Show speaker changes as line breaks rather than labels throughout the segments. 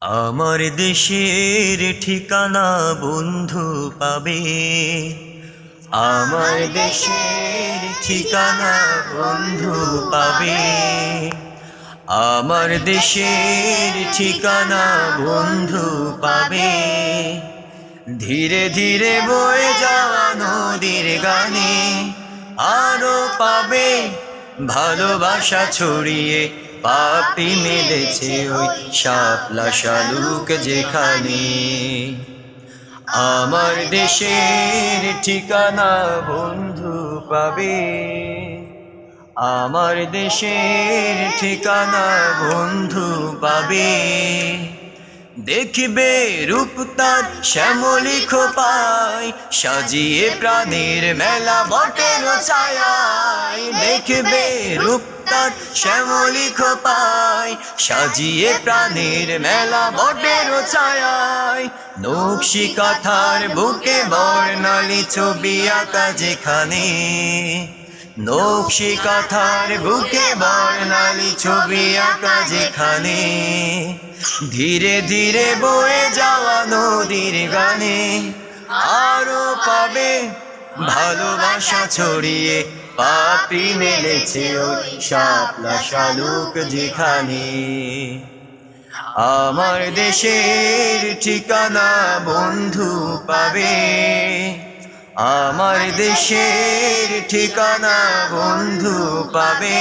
আমার দেশের ঠিকানা বন্ধু পাবে। আমার দেশের ঠিকানা বন্ধু পাবে। আমার দেশের ঠিকানা বন্ধু পাবে। ধীরে ধীরে বয়ে যাওয়া নদীর গানে। আরও পাবে। ভালোবাসা ছড়িয়ে পাপি মেলেছে ওই শাপলা শালুক যেখানে। আমার দেশের ঠিকানা বন্ধু পাবে। আমার দেশের ঠিকানা বন্ধু পাবে। দেখবে রূপ তার শ্যামলি খোপায়, সাজিয়ে প্রাণীর মেলা বটের ছায়ায়। দেখবে রূপ তার শ্যামলি খোপায় সাজিয়ে প্রাণীর মেলা বটের ছায়ায়। নকশি কাথার বুকে বর্ণালী ছবি আঁকা যেখানে। নকশি কাথার বুকে বর্ণালী ছবি আঁকা যেখানে। ধীরে ধীরে বয়ে যাওয়া নদীর গানে আরও পাবে ভালোবাসা ছড়িয়ে পাপি মেলেছে ওই শাপলা শালুক যেখানে। আমার দেশের ঠিকানা বন্ধু পাবে। আমার দেশের ঠিকানা বন্ধু পাবে।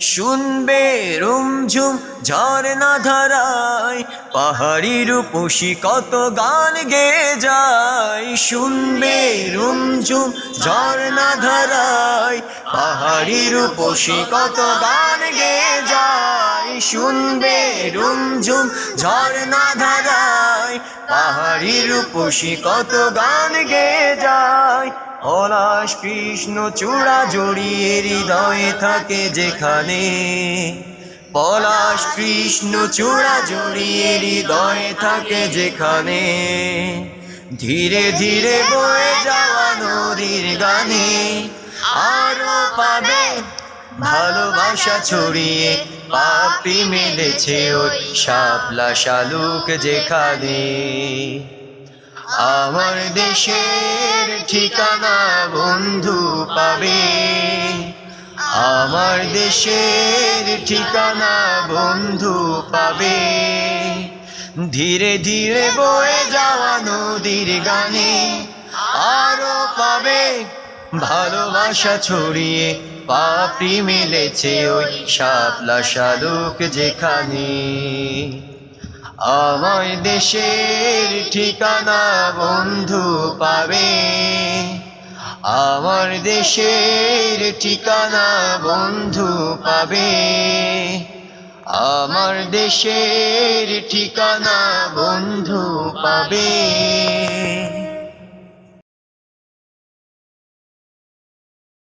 শুনবে রুমঝুম ঝর্ণা ধারায় পাহাড়ি রূপসী কত গান গে যায়। শুনবে রুমঝুম ঝর্ণা ধারায় পাহাড়ি রূপসী কত গান গে যায়। শুনবে রুমঝুম ঝর্ণা ধারায় পাহাড়ি রূপসী কত গান গে যায়। পলাশ কৃষ্ণ চূড়া জড়িয়ে হৃদয়ে থাকে যেখানে। পলাশ কৃষ্ণ চূড়া জড়িয়ে হৃদয়ে থাকে যেখানে। ধীরে ধীরে বয়ে যাওয়া নদীর গানে আরও পাবে ভালোবাসা ছড়িয়ে, পাপি মেলেছে ওই শাপলা শালুক যেখানে। আমার দেশের ঠিকানা বন্ধু পাবে। আমার দেশের ঠিকানা বন্ধু পাবে। ধীরে ধীরে বয়ে যাওয়া নদীর গানে আরও পাবে। ভালোবাসা ছড়িয়ে পাপড়ি মিলেছে ওই শাপলা শালুক যেখানে। আমার দেশের ঠিকানা বন্ধু পাবে। আমার দেশের ঠিকানা বন্ধু পাবে। আমার দেশের ঠিকানা বন্ধু পাবে।